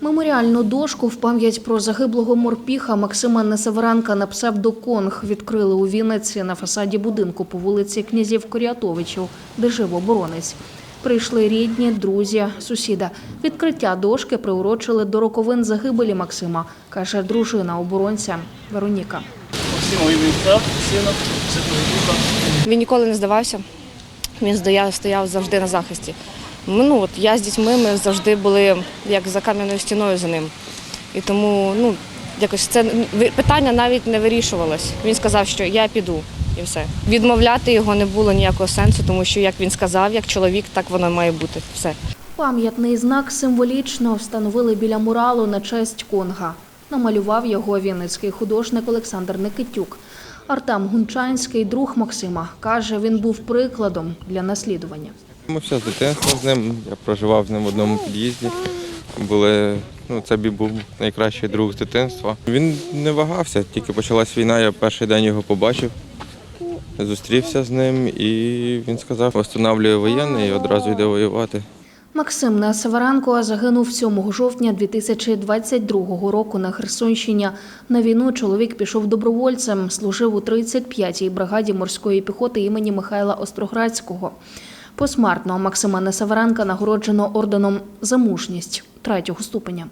Меморіальну дошку в пам'ять про загиблого морпіха Максима Несеверенка на псевдоконг відкрили у Вінниці на фасаді будинку по вулиці князів Коріатовичів, де жив оборонець. Прийшли рідні, друзі, сусіда. Відкриття дошки приурочили до роковин загибелі Максима, каже дружина оборонця Вероніка. Максим Івінця, сина, Він ніколи не здавався. Він стояв, стояв завжди на захисті. Ну, от я з дітьми ми завжди були як за кам'яною стіною за ним. І тому ну, якось це питання навіть не вирішувалось. Він сказав, що я піду і все. Відмовляти його не було ніякого сенсу, тому що як він сказав, як чоловік, так воно має бути. Все. Пам'ятний знак символічно встановили біля муралу на честь Конга. Намалював його вінницький художник Олександр Никитюк. Артем Гунчанський, друг Максима, каже, він був прикладом для наслідування. Ми все з дитинства з ним. Я проживав з ним в одному під'їзді. Були, ну, це був найкращий друг з дитинства. Він не вагався, тільки почалась війна, я перший день його побачив, зустрівся з ним і він сказав, встановлює воєнний і одразу йде воювати. Максим Несеверенко загинув 7 жовтня 2022 року на Херсонщині. На війну чоловік пішов добровольцем, служив у 35-й бригаді морської піхоти імені Михайла Остроградського. Посмертно Максима Несаверенка нагороджено орденом за мужність третього ступеня.